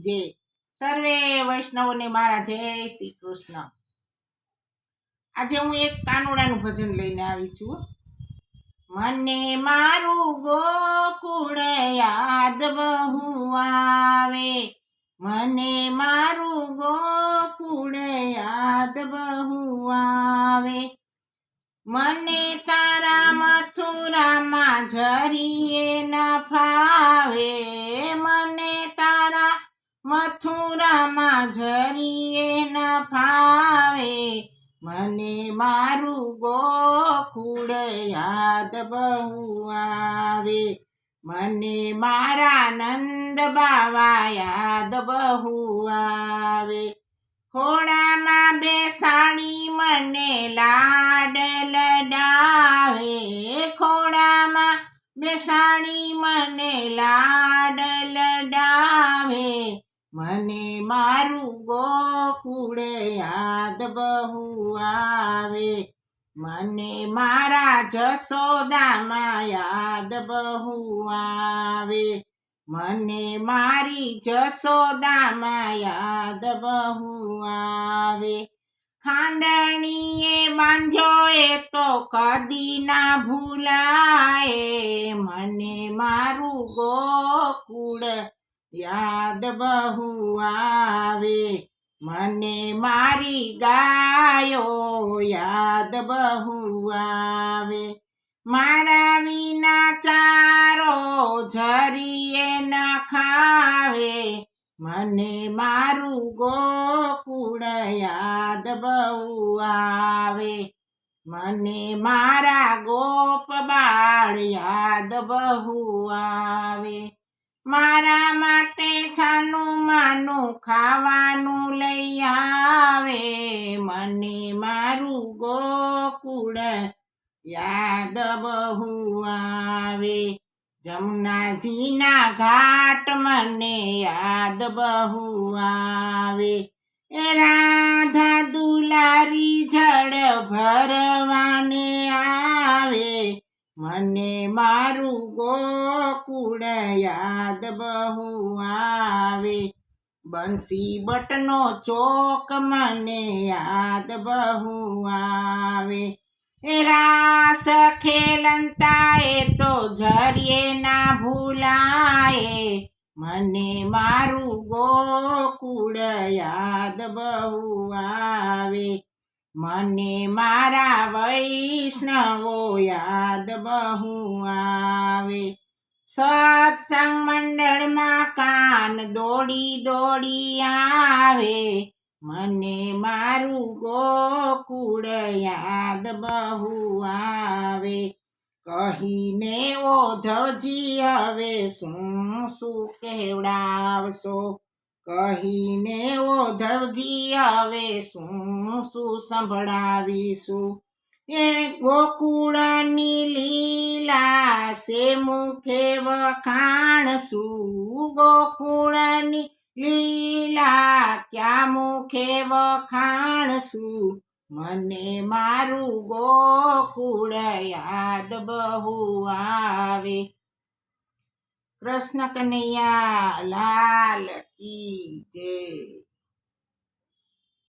જય. સર્વે વૈષ્ણવોને મારા જય શ્રી કૃષ્ણ. આજે હું એક કાનુડાનું ભજન લઈને આવી છું. મને મારું ગોકુળ યાદ બહુ આવે. મને મારું ગોકુળ યાદ બહુ આવે. મને તારા મથુરામાં જરીએ ન મથુરામાં જરીએ ન ફાવે. મને મારું ગોખુડ યાદ બહુ આવે. મને મારા નંદ બાવા યાદ બહુ આવે. ખોળામાં બેસાડી મને લાડ લડાવે. ખોળામાં બેસાડી મને લાડ લડાવે. મને મારું ગોકુળે યાદ બહુ આવે. મને મારા જસોદામાં યાદ બહુ આવે. મને મારી જસોદામાં યાદ બહુ આવે. ખાંડણીએ બાંધ્યો એ તો કદી ના ભૂલાય. મને મારું ગોકુળ યાદ બહુ આવે, મને મારી ગાયો યાદ બહુ આવે. મારા વિના ચારો ઝરીએ ન ખાવે, મને મારું ગોકુળ યાદ બહુ આવે. મને મારા ગોપ બાળ યાદ બહુ આવે. મારા માટે છાનું માનું ખાવાનું લઈ આવે. મને મારું ગોકુળ યાદ બહુ આવે. જમનાજીના ઘાટ મને યાદ બહુ આવે. એ રાધા દુલારી જળ ભરવાને મને મારું ગોકુળ યાદ બહુ આવે. બંસી બટનો ચોક મને યાદ બહુ આવે. રાસ ખેલંતા એ તો ઝરીએ ના ભૂલાય. મને મારું ગોકુળ યાદ બહુ આવે. મને મારા વૈષ્ણવો યાદ બહુ આવે. સત્સંગ મંડળમાં કાન દોડી દોડી આવે. મને મારું ગોકુળ યાદ બહુ આવે. કહીને ઓધવજી હવે શું શું કહેવડાવશો કહીને ઓધવજી હવે શું શું સંભળાવીશું? એ ગોકુળની લીલા સે મુખે વખાણશું ગોકુળની લીલા ક્યાં મુખે વખાણશું મને મારું ગોકુળ યાદ બહુ આવે. કૃષ્ણ કનૈયા, લાલ કી જય